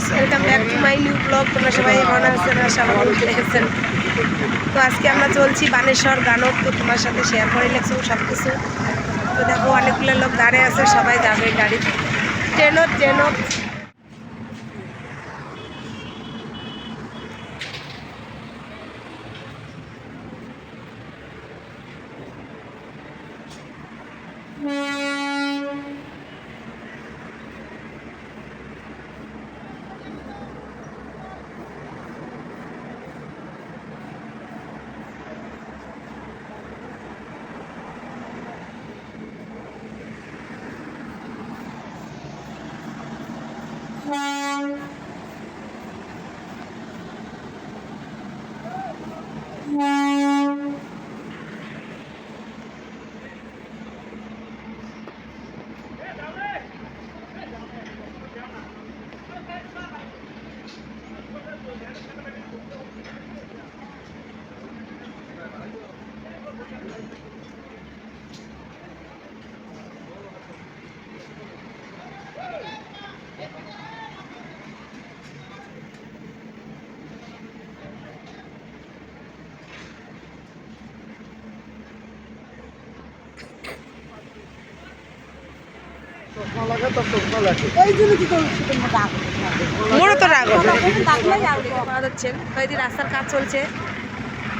Guys welcome back to my new blog তোমরা সবাই মনে আছেন আশা ভালো দেখেছেন তো আজকে আমরা চলছি বানেশ্বর গানক তো তোমার সাথে শেয়ার করে লেগছো সব কিছু তো দেখো, অনেকগুলো লোক দাঁড়িয়ে আছে, সবাই যাবে গাড়ি ট্রেন ট্রেনও তো রাগ কয়েকদিন রাস্তার কাজ চলছে।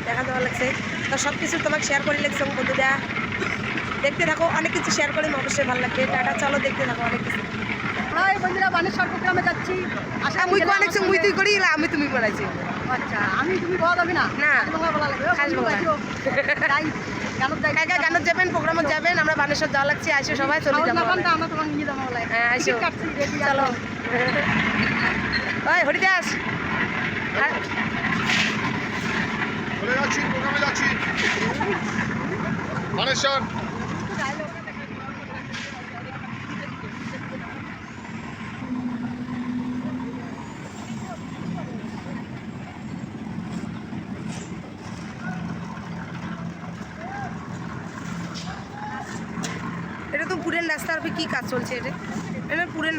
দেখা দেওয়া লাগছে। তো সব কিছু তোমাকে শেয়ার করে লাগছে বন্ধুরা। দেখতে থাকো অনেক কিছু শেয়ার করে অবশ্যই ভালো লাগবে। টাটা চলো দেখতে থাকো অনেক কিছু। আমরা বন্ধুরা বানেশ্বর প্রোগ্রামে যাচ্ছি। আশা মুই অনেক মুই তুই করি আমি তুমি বানাইছি আচ্ছা আমি তুমি বলা যাবি না। না। বলা খাস। কাকা গানত যাবেন? প্রোগ্রামে যাবেন? আমরা বানেশ্বর যাওয়া লাগছে আসো সবাই চলে যাব। হ্যাঁ, আইসো। চলো। ওই হরিদাস। আর চলে যাচ্ছি প্রোগ্রামে যাচ্ছি মানেশ্বর এটা পুরের রাস্তার উপরে কি কাজ চলছে এটা? পুরের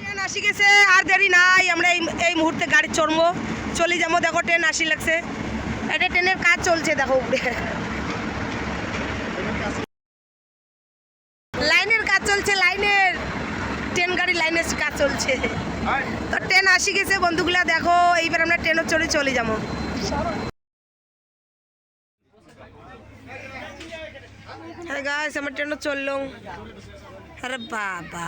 ট্রেন আসি গেছে, আর দেরি নাই, আমরা এই এই মুহূর্তে গাড়ি চড়বো। চলে যাব, দেখো ট্রেন আসি লাগছে। এটা ট্রেনের কাজ চলছে, দেখো উপরে। লাইনের কাজ চলছে, লাইনের। ট্রেন গাড়ি লাইনের কাজ চলছে। তো ট্রেন আসি গেছে, বন্ধুগুলা দেখো, এইবার আমরা ট্রেনও চলে চলে যাব। হ্যাঁ আমার ট্রেনও চলল আরে বাবা।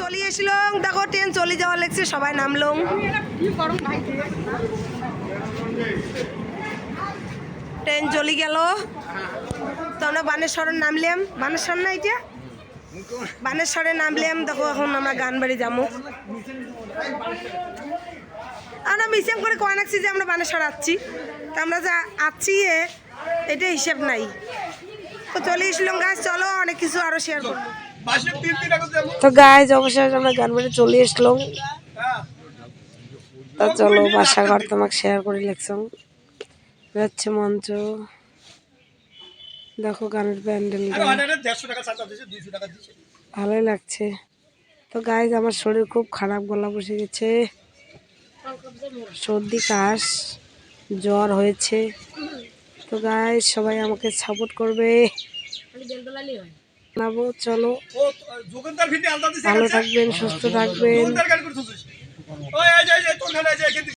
চলে এসলাম দেখো ট্রেন চলে যাওয়া লাগছে, সবাই নামলাম ট্রেন চলে গেল। তো আমরা বানেশ্বরে নামলাম। বানেশ্বর না এটা বানেশ্বরে নামলাম। দেখো, এখন আমরা গান বাড়ি যাব আমরা মিসেম করে কয় নাকছি যে আমরা বানেশ্বর আসছি তা আমরা যা আসছি এটা হিসাব নাই। তো চলে এসলাম গাছ চলো, অনেক কিছু আরও শেয়ার করব। তো গাছ অবশ্যই আমরা গান বাড়ি চলে এসলাম। তা চলো বাসা ঘর তোমাকে শেয়ার করে লিখছাম যাচ্ছে মঞ্চ। দেখো গানের প্যান্ডেলটা ভালোই লাগছে। তো গাইজ আমার শরীর খুব খারাপ গলা বসে গেছে। সর্দি কাশ জ্বর হয়েছে। তো গাইজ সবাই আমাকে সাপোর্ট করবে। জানাব চলো। ভালো থাকবেন সুস্থ থাকবেন।